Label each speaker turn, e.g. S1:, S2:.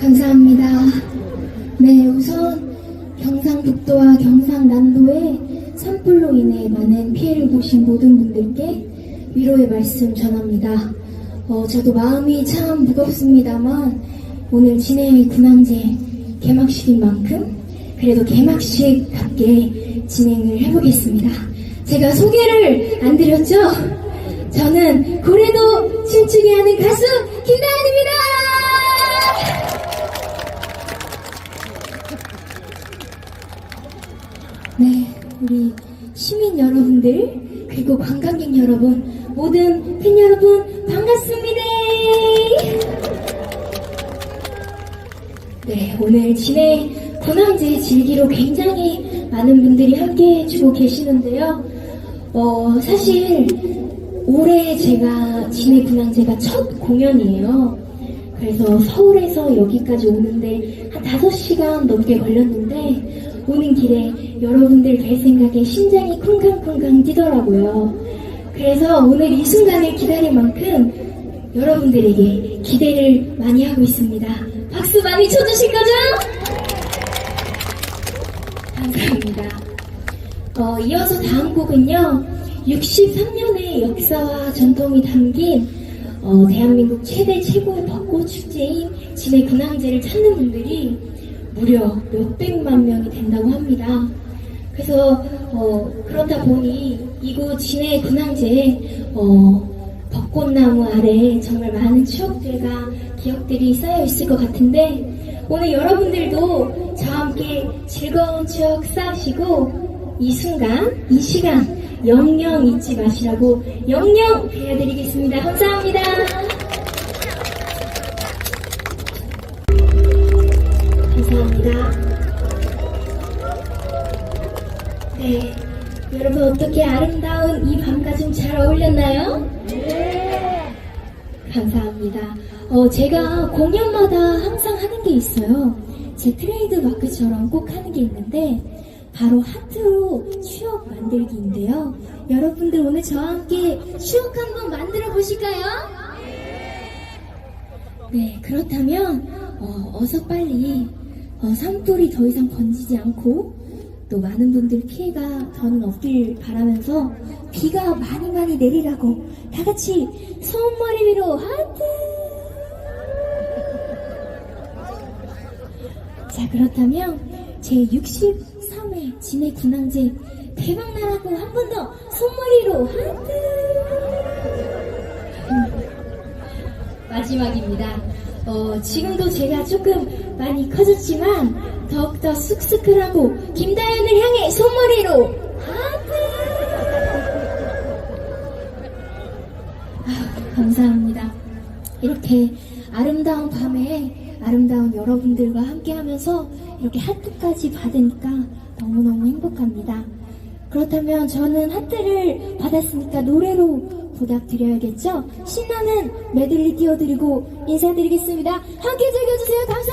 S1: 감사합니다. 네, 우선 경상북도와 경상남도에 산불로 인해 많은 피해를 보신 모든 분들께 위로의 말씀 전합니다. 어, 저도 마음이 참 무겁습니다만 오늘 진해의 군항제 개막식인 만큼 그래도 개막식답게 진행을 해보겠습니다. 제가 소개를 안 드렸죠? 저는 고래도 춤추게 하는 가수 김다현입니다! 네, 우리 시민 여러분들, 그리고 관광객 여러분, 모든 팬 여러분, 반갑습니다! 네, 오늘 진해 군항제 즐기로 굉장히 많은 분들이 함께 해주고 계시는데요. 어, 사실, 올해 제가 진해 군항제가 첫 공연이에요. 그래서 서울에서 여기까지 오는데 한 5시간 넘게 걸렸는데 오는 길에 여러분들 뵐 생각에 심장이 쿵쾅쿵쾅 뛰더라고요. 그래서 오늘 이 순간을 기다릴 만큼 여러분들에게 기대를 많이 하고 있습니다. 박수 많이 쳐주실 거죠? 감사합니다. 어, 이어서 다음 곡은요, 63년의 역사와 전통이 담긴 어, 대한민국 최대 최고의 벚꽃 축제인 진해 군항제를 찾는 분들이 무려 몇백만 명이 된다고 합니다. 그래서 어, 그렇다 보니 이곳 진해 군항제에 어, 벚꽃나무 아래 정말 많은 추억들과 기억들이 쌓여 있을 것 같은데 오늘 여러분들도 저와 함께 즐거운 추억 쌓으시고 이 순간, 이 시간 영영 잊지 마시라고 영영 배워드리겠습니다. 감사합니다. 감사합니다. 네, 여러분 어떻게 아름다운 이좀잘 어울렸나요? 네. 감사합니다. 어, 제가 공연마다 항상 하는 게 있어요. 제 트레이드 마크처럼 꼭 하는 게 있는데 바로 하트로 추억 만들기인데요. 여러분들 오늘 저와 함께 추억 한번 만들어 보실까요? 네, 그렇다면 어, 서 빨리 어, 산불이 더 이상 번지지 않고 또 많은 분들 피해가 더는 없길 바라면서 비가 많이 많이 내리라고 다 같이 손머리 위로 하트 자 그렇다면 제 63회 진해 군항제 대박나라고 한 번 더 손머리로 하트 마지막입니다. 어, 지금도 제가 조금 많이 커졌지만 더욱더 쑥쑥하고 김다연을 향해 손머리로 하트 아, 감사합니다. 이렇게 아름다운 밤에 아름다운 여러분들과 함께 하면서 이렇게 하트까지 받으니까 너무너무 행복합니다. 그렇다면 저는 하트를 받았으니까 노래로 보답드려야겠죠? 신나는 메들리 띄워드리고 인사드리겠습니다. 함께 즐겨주세요. 감사합니다.